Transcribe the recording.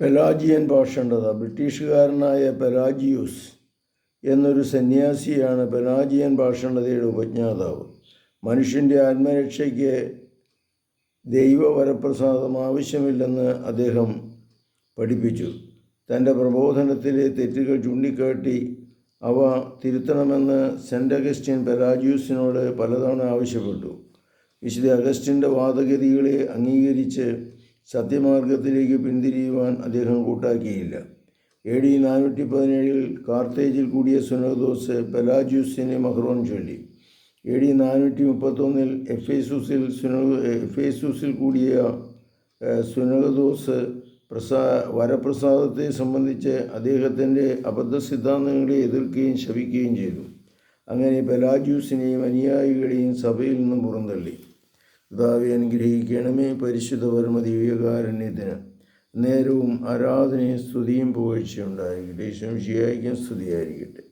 Pelagian ഭാഷണ്ഡത ബ്രിട്ടീഷുകാരനായ പെലാജിയൂസ് എന്നൊരു സന്യാസിയാണ് Pelagian ഭാഷണ്ഡതയുടെ ഉപജ്ഞാതാവ്. മനുഷ്യന്റെ ആത്മരക്ഷയ്ക്ക് ദൈവവരപ്രസാദം ആവശ്യമില്ലെന്ന് അദ്ദേഹം പഠിപ്പിച്ചു. തന്റെ പ്രബോധനത്തിലെ തെറ്റുകൾ ചൂണ്ടിക്കാട്ടി അവ തിരുത്തണമെന്ന് സെന്റ് അഗസ്റ്റിൻ പെലാജിയൂസിനോട് പലതവണ ആവശ്യപ്പെട്ടു. വിശുദ്ധ അഗസ്റ്റിന്റെ വാദഗതികളെ അംഗീകരിച്ച് സത്യമാർഗത്തിലേക്ക് പിന്തിരിയുവാൻ അദ്ദേഹം കൂട്ടാക്കിയില്ല. എ ഡി നാനൂറ്റി പതിനേഴിൽ കാർത്തേജിൽ കൂടിയ സുനോദോസ് പെലാജ്യൂസിനെ മഹ്റോൻ ചൊല്ലി. എ ഡി നാനൂറ്റി മുപ്പത്തൊന്നിൽ എഫേസൂസിൽ സുനോ എഫേസൂസിൽ കൂടിയ സുനോദോസ് പ്രസാ വരപ്രസാദത്തെ സംബന്ധിച്ച് അദ്ദേഹത്തിന്റെ അബദ്ധ സിദ്ധാന്തങ്ങളെ എതിർക്കുകയും ശപിക്കുകയും ചെയ്തു. അങ്ങനെ പെലാജ്യൂസിനെയും അനുയായികളെയും സഭയിൽ നിന്നും പുറന്തള്ളി. കർത്താവെ അനുഗ്രഹിക്കണമേ പരിശുദ്ധ പരമ ദിവ്യകാരുണ്യത്തിന്. നേരവും ആരാധനയും സ്തുതിയും പുകഴ്ചയുണ്ടായിരിക്കട്ടെ ശംശിയായിരിക്കും സ്തുതിയായിരിക്കട്ടെ.